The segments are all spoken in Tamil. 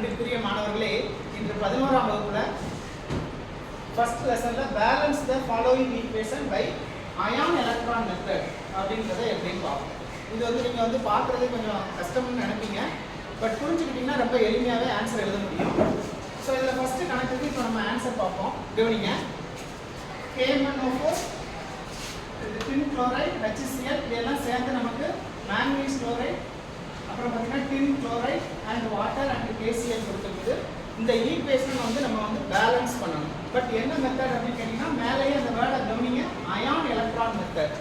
அன்பிற்குரிய மாணவர்களே இன்று பதினோராம் வகுப்பில் ஃபர்ஸ்ட் லெசனில் balance the following equation by ion electron method அப்படின்றத எப்படின்னு பார்ப்போம். இது வந்து நீங்கள் வந்து பார்க்குறது கொஞ்சம் கஷ்டம்னு நினைப்பீங்க. பட் புரிஞ்சுக்கிட்டிங்கன்னா ரொம்ப எளிமையாகவே ஆன்சர் எழுத முடியும். ஸோ இதில் ஃபஸ்ட்டு கணக்குக்கு இப்போ நம்ம ஆன்சர் பார்ப்போம். கவனிங்க. கேஎம்என்ஓ இது பின் குளோரைட் ஹெச்சிசிஎல் இதெல்லாம் சேர்ந்து நமக்கு மேங்கனீஸ் குளோரைட் அப்புறம் பார்த்தீங்கன்னா tin chloride and water and Cassiel கொடுத்துருக்குது. இந்த ஈக்குவேஷன் வந்து நம்ம வந்து பேலன்ஸ் பண்ணணும். பட் என்ன மெத்தட் அப்படின்னு கேட்டிங்கன்னா மேலேயே அந்த வேர்டை கவனிங்க. அயான் எலக்ட்ரான் மெத்தட்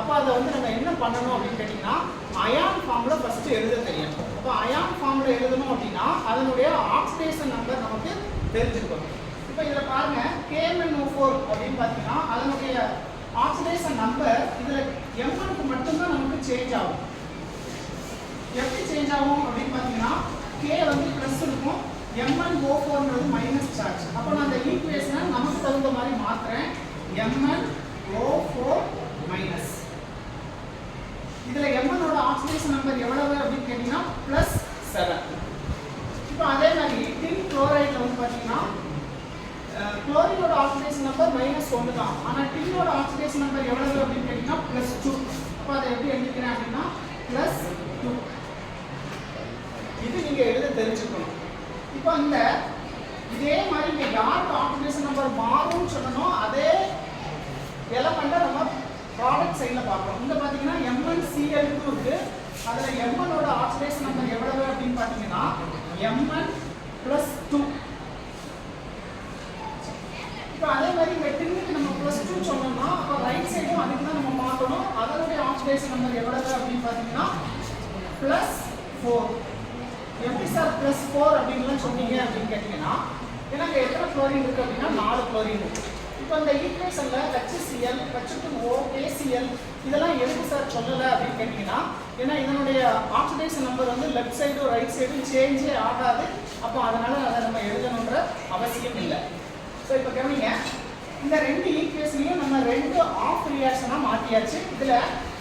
அப்போ அதை வந்து நம்ம என்ன பண்ணணும் அப்படின்னு கேட்டிங்கன்னா அயான் ஃபார்மில் ஃபஸ்ட்டு எழுத தெரியும். அப்போ அயான் ஃபார்மில் எழுதணும் அப்படின்னா அதனுடைய ஆக்சிடேஷன் நம்பர் நமக்கு தெரிஞ்சிருக்கணும் இப்போ இதில் பாருங்கள் கேஎம்என்ஓ ஃபோர் அப்படின்னு பார்த்தீங்கன்னா அதனுடைய ஆக்சிடேஷன் நம்பர் இதில் எம்எனுக்கு மட்டும்தான் நமக்கு சேஞ்ச் ஆகும். எப்படி சேஞ்ச் ஆகும் அப்படின்னு பார்த்தீங்கன்னா கே வந்து ப்ளஸ் இருக்கும். எம்என் ஓ ஃபோர்ன்றது மைனஸ் சார்ஜ் அப்போ நான் அந்த ஈக்குவேஷனை நமக்கு தகுந்த மாதிரி மாற்றுறேன் எம்என் ஓ ஃபோர் மைனஸ் இதில் எம்என்னோட ஆக்சிடேஷன் நம்பர் எவ்வளவு அப்படின்னு கேட்டிங்கன்னா ப்ளஸ் செவன் இப்போ அதே மாதிரி டின் குளோரைடில் வந்து பார்த்தீங்கன்னா குளோரினோட ஆக்சிடேஷன் நம்பர் மைனஸ் ஒன்று தான். ஆனால் டின்னோட ஆக்சிடேஷன் நம்பர் எவ்வளவு அப்படின்னு கேட்டிங்கன்னா ப்ளஸ் டூ அப்போ அதை எப்படி எழுதிக்கிறேன் அப்படின்னா ப்ளஸ் டூ இது நீங்கள் எழுத தெரிஞ்சுக்கணும். இப்போ இந்த இதே மாதிரி நீங்கள் யார் காம்பினேஷன் நம்பர் மாறும்னு சொல்லணும். அதே எலமெண்ட்டை நம்ம ப்ராடக்ட் சைடில் பார்க்கணும். இந்த பார்த்தீங்கன்னா எம்என் சிஎல் டூ இருக்கு. அதில் எம்எனோட ஆக்சிடேஷன் நம்பர் எவ்வளவு அப்படின்னு பார்த்தீங்கன்னா எம்என் ப்ளஸ் டூ இப்போ அதே மாதிரி இந்த டின்னுக்கு நம்ம ப்ளஸ் டூ சொன்னோம்னா அப்போ ரைட் சைடும் அதுக்கு தான் நம்ம மாற்றணும். அதனுடைய ஆக்சிடேஷன் நம்பர் எவ்வளவு அப்படின்னு பார்த்தீங்கன்னா ப்ளஸ் ஃபோர் எப்படி சார் ப்ளஸ் ஃபோர் அப்படின்லாம் சொன்னீங்க அப்படின்னு கேட்டிங்கன்னா ஏன்னா எத்தனை குளோரின் இருக்குது அப்படின்னா நாலு குளோரின் இருக்கு. இப்போ இந்த ஈக்குவேஷனில் ஹெச்சிசிஎல் ஹெச்2ஓ கேசிஎல் இதெல்லாம் எதுக்கு சார் சொல்லலை அப்படின்னு கேட்டிங்கன்னா ஏன்னா இதனுடைய ஆக்சிடேஷன் நம்பர் வந்து லெஃப்ட் சைடும் ரைட் சைடும் சேஞ்சே ஆகாது. அப்போ அதனால் அதை நம்ம எழுதணுன்ற அவசியம் இல்லை. ஸோ இப்போ கவனிங்க. இந்த ரெண்டு ஈக்குவேஷனையும் நம்ம ரெண்டு ஆஃப் ரியாக்ஷனாக மாற்றியாச்சு இதில்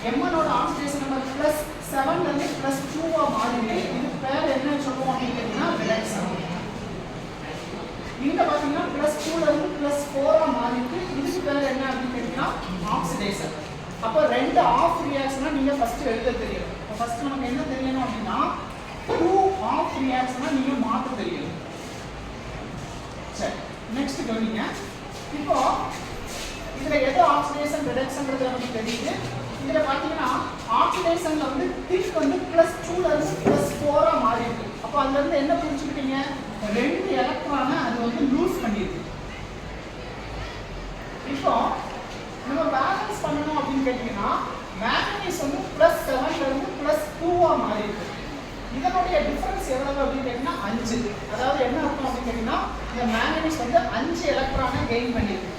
எம்மனோட ஆக்சிடேஷன் நம்பர் ப்ளஸ் செவன்லேருந்து ப்ளஸ் டூவாக மாறிடுது இது பேர் என்ன சொல்லுவோம் அப்படின்னு கேட்டிங்கன்னா இங்கே பார்த்தீங்கன்னா ப்ளஸ் டூலேருந்து ப்ளஸ் ஃபோராக மாறிட்டு இதுக்கு பேர் என்ன அப்படின்னு கேட்டிங்கன்னா ஆக்சிடேஷன் அப்போ ரெண்டு ஆஃப் ரியாக்ஷனாக நீங்கள் ஃபஸ்ட்டு எழுத தெரியும். இப்போ ஃபஸ்ட்டு நமக்கு என்ன தெரியணும் அப்படின்னா டூ ஆஃப் ரியாக்ஷனாக நீங்கள் மாற்ற தெரியும். சரி நெக்ஸ்ட் கவனிங்க. இப்போ இதுல எது ஆக்சிடேஷன் ரிடக்ஷன்றது நமக்கு தெரியுது. இதில் பார்த்தீங்கன்னா ஆக்சிடேஷனில் வந்து திக் வந்து ப்ளஸ் டூல ப்ளஸ் ஃபோராக மாறிடுது மாறி இருக்கு அப்போ அதுல இருந்து என்ன புரிஞ்சுக்கிட்டீங்க? ரெண்டு எலக்ட்ரானை அது வந்து லூஸ் பண்ணிருக்கு. இப்போ நம்ம பேலன்ஸ் பண்ணணும் அப்படின்னு கேட்டீங்கன்னா மேக்னீஸ் வந்து பிளஸ் செவன்ல இருந்து பிளஸ் டூவா மாறி இருக்கு. இதனுடைய டிஃபரன்ஸ் எவ்வளவு அப்படின்னு கேட்டீங்கன்னா அஞ்சு. அதாவது என்ன அர்த்தம் அப்படின்னு கேட்டீங்கன்னா இந்த மேங்கனீஸ் வந்து அஞ்சு எலக்ட்ரானை கெயின் பண்ணியிருக்கு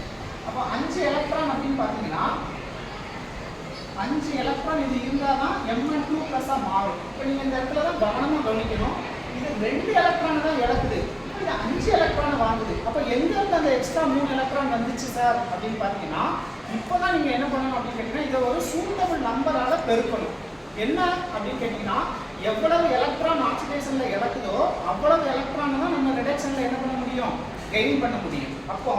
அப்போ அஞ்சு எலக்ட்ரான் அப்படின்னு பார்த்தீங்கன்னா அஞ்சு எலக்ட்ரான் இது இருந்தால் தான் எம்என் டூ ப்ளஸ்ஸாக மாறும். இப்போ நீங்கள் இந்த இடத்துல தான் கவனமாக கவனிக்கணும். இது ரெண்டு எலக்ட்ரான் தான் இழக்குது. இது அஞ்சு எலக்ட்ரான் வாங்குது. அப்போ எங்கேருந்து அந்த எக்ஸ்ட்ரா மூணு எலக்ட்ரான் வந்துச்சு சார் அப்படின்னு பார்த்தீங்கன்னா இப்போ தான் நீங்கள் என்ன பண்ணணும் அப்படின்னு கேட்டிங்கன்னா இதை ஒரு சூட்டபிள் நம்பரால் பெருக்கணும். என்ன அப்படின்னு கேட்டிங்கன்னா எவ்வளவு எலக்ட்ரான் ஆக்சிடேஷனில் இழக்குதோ அவ்வளவு எலக்ட்ரான் தான் நம்ம ரிடக்ஷனில் என்ன பண்ண முடியும்? கெயின் பண்ண முடியும். அப்போ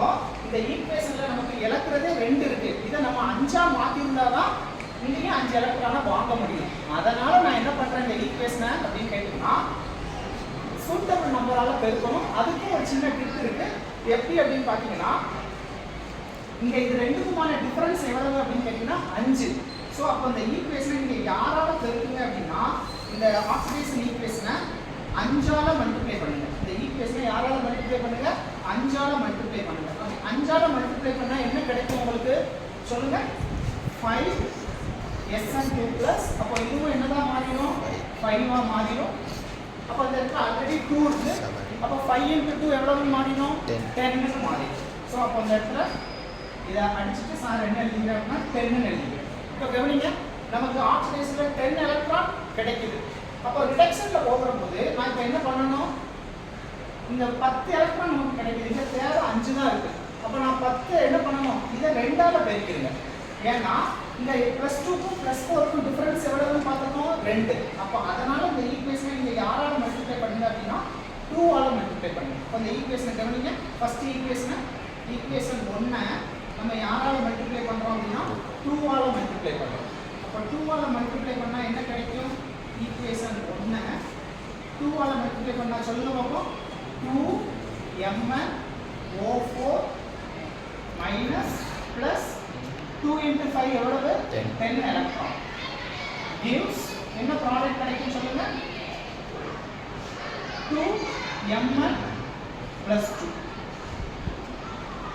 இந்த ஈக்குவேஷனில் நமக்கு இழக்கிறதே ரெண்டு இருக்குது இதை நம்ம அஞ்சாக மாற்றியிருந்தால் தான் இங்கேயும் அஞ்சு எலக்ட்ரானை வாங்க முடியும். அதனால் நான் என்ன பண்ணுறேன் இந்த ஈக்குவேஷனை அப்படின்னு கேட்டிங்கன்னா சூட்டபிள் நம்பரால் பெருக்கணும். அதுக்கும் ஒரு சின்ன டிப் இருக்கு. எப்படி அப்படின்னு பார்த்தீங்கன்னா இங்க இது ரெண்டுக்குமான டிஃபரன்ஸ் எவ்வளவு அப்படின்னு கேட்டீங்கன்னா அஞ்சு. ஸோ அப்போ இந்த ஈக்குவேஷனை நீங்கள் யாரால பெருக்குங்க அப்படின்னா இந்த ஆக்சிடேஷன் ஈக்குவேஷனை அஞ்சால மல்டிப்ளை பண்ணுங்க. இந்த ஈக்குவேஷனை யாரால மல்டிப்ளை பண்ணுங்க? அஞ்சால மல்டிப்ளை பண்ணுங்க. அப்படி அஞ்சால மல்டிப்ளை பண்ணா என்ன கிடைக்கும் உங்களுக்கு? சொல்லுங்க. ஃபைவ் எஸ்என் டூ ப்ளஸ் அப்போ இதுவும் என்னதான் மாறிடும்? ஃபைவாக மாறிடும். அப்போ அந்த இடத்துல ஆல்ரெடி டூ இருக்கு. அப்போ ஃபைவ் இன்ட்டு டூ எவ்வளவு மாறிடும். டென்னு மாறிடும் ஸோ அப்போ அந்த இடத்துல இதை அடிச்சுட்டு சார் என்ன எழுதிங்க அப்படின்னா டென்னு எழுதிங்க இப்போ கவனிங்க நமக்கு ஆக்சிடேஷனில் டென் எலக்ட்ரான் கிடைக்குது. அப்போ ரிடக்ஷனில் போகிற போது நான் இப்போ என்ன பண்ணணும்? இந்த பத்து எலக்ட்ரான் நமக்கு கிடைக்குது. இங்க தேவை அஞ்சு தான் இருக்கு. அப்போ நான் பத்து என்ன பண்ணணும்? இதை ரெண்டால பெருக்கிடுங்க. ஏன்னா இந்த ப்ளஸ் டூக்கும் ப்ளஸ் ஃபோருக்கும் டிஃபரன்ஸ் எவ்வளவுன்னு பார்த்தோம் ரெண்டு. அப்போ அதனால இந்த ஈக்குவேஷனை நீங்கள் யாரால மல்டிப்ளை அப்போ அந்த ஈக்குவேஷனை கவனிங்க. ஃபர்ஸ்ட் ஈக்குவேஷனை ஈக்குவேஷன் ஒன்றை நம்ம யாரால மல்டிப்ளை பண்ணுறோம் அப்படின்னா டூவால் மல்டிப்ளை பண்ணுறோம் அப்போ டூவால் மல்டிப்ளை பண்ணால் என்ன கிடைக்கும்? ஈக்குவேஷன் ஒன்றை டூவால் மல்டிப்ளை பண்ணால் சொல்லுங்க பார்ப்போம். Two MN O four minus plus two into five எவ்வளவு. டென் எலக்ட்ரான் gives என்ன ப்ராடக்ட் கிடைக்கும் சொல்லுங்க? Two MN plus two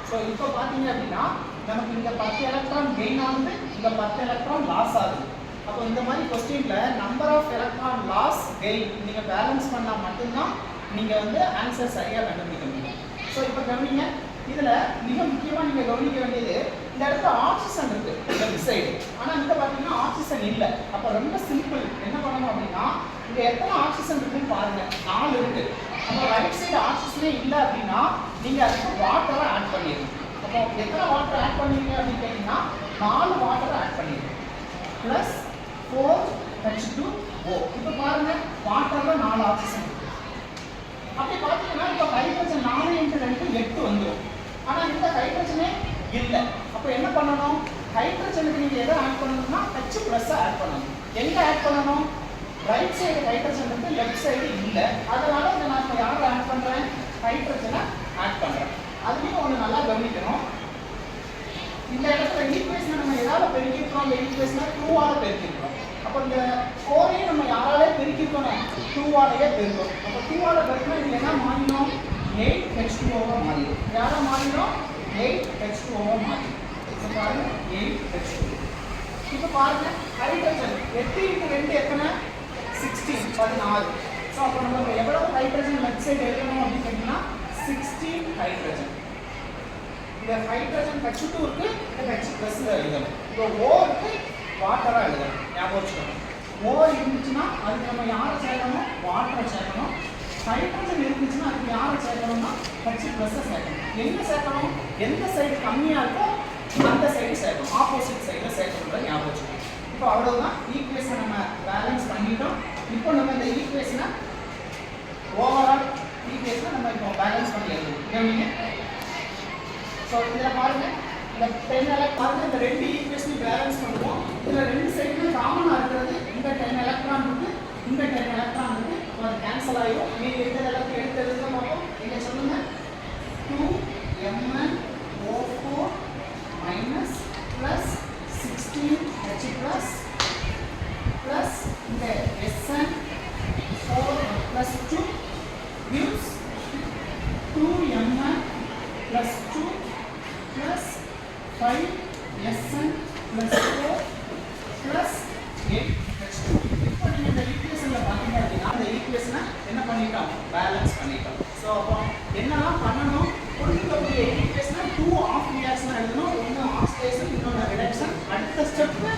so இப்போ பார்த்தீங்க அப்படின்னா நமக்கு இந்த பத்து எலக்ட்ரான் கெயின் ஆகுது இங்க பத்து எலக்ட்ரான் லாஸ் ஆகுது. அப்போ இந்த மாதிரி கொஸ்டின்ல number of electron loss gain நீங்க பேலன்ஸ் பண்ணா மட்டும்தான் நீங்க வந்து ஆன்சர் சரியா கண்டுபிடிக்க முடியும். ஸோ இப்போ கவனிங்க இதுல மிக முக்கியமா நீங்க கவனிக்க வேண்டியது இந்த இடத்துல ஆக்சிஜன் இருக்கு இந்த சைடு ஆனா இங்க பாத்தீங்கன்னா ஆக்சிஜன் இல்ல. அப்ப ரொம்ப சிம்பிள் என்ன பண்ணணும் அப்படின்னா இங்க எத்தனை ஆக்சிஜன் இருக்குன்னு பாருங்க. நாலு இருக்கு. அப்ப ரைட் சைடு ஆக்சிஸ்லேயே இல்லை அப்படின்னா நீங்கள் அதுக்கு வாட்டரை ஆட் பண்ணிடுங்க அப்போ எத்தனை வாட்டர் ஆட் பண்ணுவீங்க அப்படின்னு கேட்டிங்கன்னா நாலு வாட்டரை ஆட் பண்ணிடுங்க plus four H two O இப்போ பாருங்கள் வாட்டரில் நாலு ஆக்சிஜன் அப்படி பார்த்தீங்கன்னா இப்போ ஹைட்ரஜன் நாலு இன்ட்டு ரெண்டு எட்டு வந்துடும் ஆனால் இந்த ஹைட்ரஜனே இல்லை. அப்போ என்ன பண்ணணும்? ஹைட்ரஜனுக்கு நீங்கள் எதை ஆட் பண்ணணும்னா ஹெச் ப்ளஸ்ஸாக ஆட் பண்ணணும். எங்கே ஆட் பண்ணணும்? ரைட் சைடு ஹைட்ரஜன் இருக்கு லெஃப்ட் சைடு இல்லை. அதனால இதை நான் இப்போ யாரை ஆட் பண்ணுறேன் ஹைட்ரஜனை ஆட் பண்ணுறேன் அதுலேயும் ஒன்று நல்லா கவனிக்கணும். இந்த இடத்துல ஈக்குவேஷனை நம்ம எதாவது பெருக்கிருக்கோம் அந்த ஈக்குவேஷனை டூவால் பெருக்கிருக்கோம் அப்போ இந்த ஃபோரையும் நம்ம யாராலே பெருக்கிருக்கணும் டூவாலேயே பெருக்கணும். அப்போ டூவால் பெருக்கணும் இது என்ன மாறினோம் எயிட் ஹெச் டூவாக மாறிடும். யாரை மாறினோம் எயிட் ஹெச் டூவாக மாறிடும். இப்போ பாருங்கள் எயிட் ஹெச் டூ இப்போ பாருங்கள் ஹைட்ரஜன் எட்டு இன்ட்டு ரெண்டு எத்தனை? சிக்ஸ்டீன் பதினாலு ஸோ அப்போ நம்ம எவ்வளவு ஹைட்ரஜன் லெஃப்ட் சைடு எழுதணும் அப்படின்னு கேட்டிங்கன்னா சிக்ஸ்டீன் ஹைட்ரஜன் இந்த ஹைட்ரஜன் ஹெச் டூ இருக்கு இந்த ஹெச் ப்ளஸ் எழுதணும். இப்போ ஓ இருக்கு வாட்டராக எழுதணும். ஞாபகம் வச்சுக்கணும் ஓ இருந்துச்சுன்னா அதுக்கு நம்ம யாரை சேர்க்கணும்? வாட்டரை சேர்க்கணும். ஹைட்ரஜன் இருந்துச்சுன்னா அதுக்கு யாரை சேர்க்கணும்னா ஹெச் ப்ளஸ் சேர்க்கணும். எங்க சேர்க்கணும்? எந்த சைடு கம்மியாக இருக்கோ அந்த சைடு சேர்க்கணும். ஆப்போசிட் சைடில் சேர்க்கணும்னு ஞாபகம் வச்சுக்கணும் இப்போ அவ்வளோதான் ஈக்குவேஷன் நம்ம பேலன்ஸ் பண்ணிட்டோம். இப்போ நம்ம இந்த ஈக்குவேஷனை ஓவரால் ஈக்குவேஷனை நம்ம இப்போ பேலன்ஸ் பண்ணி ஸோ இதில் பாருங்கள் இந்த டென் எலக்ட் இந்த ரெண்டு ஈக்குவேஷனையும் பேலன்ஸ் பண்ணுவோம். இதில் ரெண்டு சைடுமே காமனாக இருக்கிறது இந்த டென் எலக்ட்ரான் இருக்குது இந்த டென் எலக்ட்ரான் இருக்குது அது கேன்சல் ஆகிடும் மீதி எந்த எலக்ட்ரான் எடுத்து எழுத பார்ப்போம் இங்கே சொல்லுங்க two MN O four minus plus sixteen H plus plus இந்த SN four plus two gives 2mn plus 2 plus 5 sn plus 4 plus 8 h2 இப்போ நீங்க இந்த ஈக்குவேஷன்ல பாத்தீங்க ஈக்குவேஷனை என்ன பண்ணிட்டோம் பேலன்ஸ் பண்ணிட்டோம் ஸோ அப்போ என்னெல்லாம் பண்ணணும்? கொடுக்கக்கூடிய ஈக்குவேஷனை டூ ஆஃப் ரியாக்ஷன் எழுதணும். ஒன்று ஆக்சிடேஷன் இன்னொன்று ரிடக்ஷன் அடுத்த step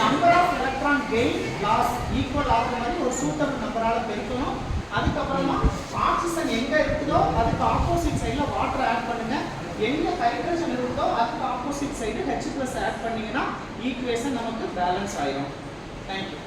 number of electron gain loss equal ஆகிற மாதிரி ஒரு சூட்டபிள் நம்பரால் பெருக்கணும். அதுக்கப்புறமா ஆக்சிஜன் எங்கே இருக்குதோ அதுக்கு ஆப்போசிட் சைடில் வாட்டர் ஆட் பண்ணுங்கள் எங்கே ஹைட்ரஜன் இருக்குதோ அதுக்கு opposite side H plus add பண்ணிங்கன்னா ஈக்குவேஷன் நமக்கு பேலன்ஸ் ஆயிடும் தேங்க்யூ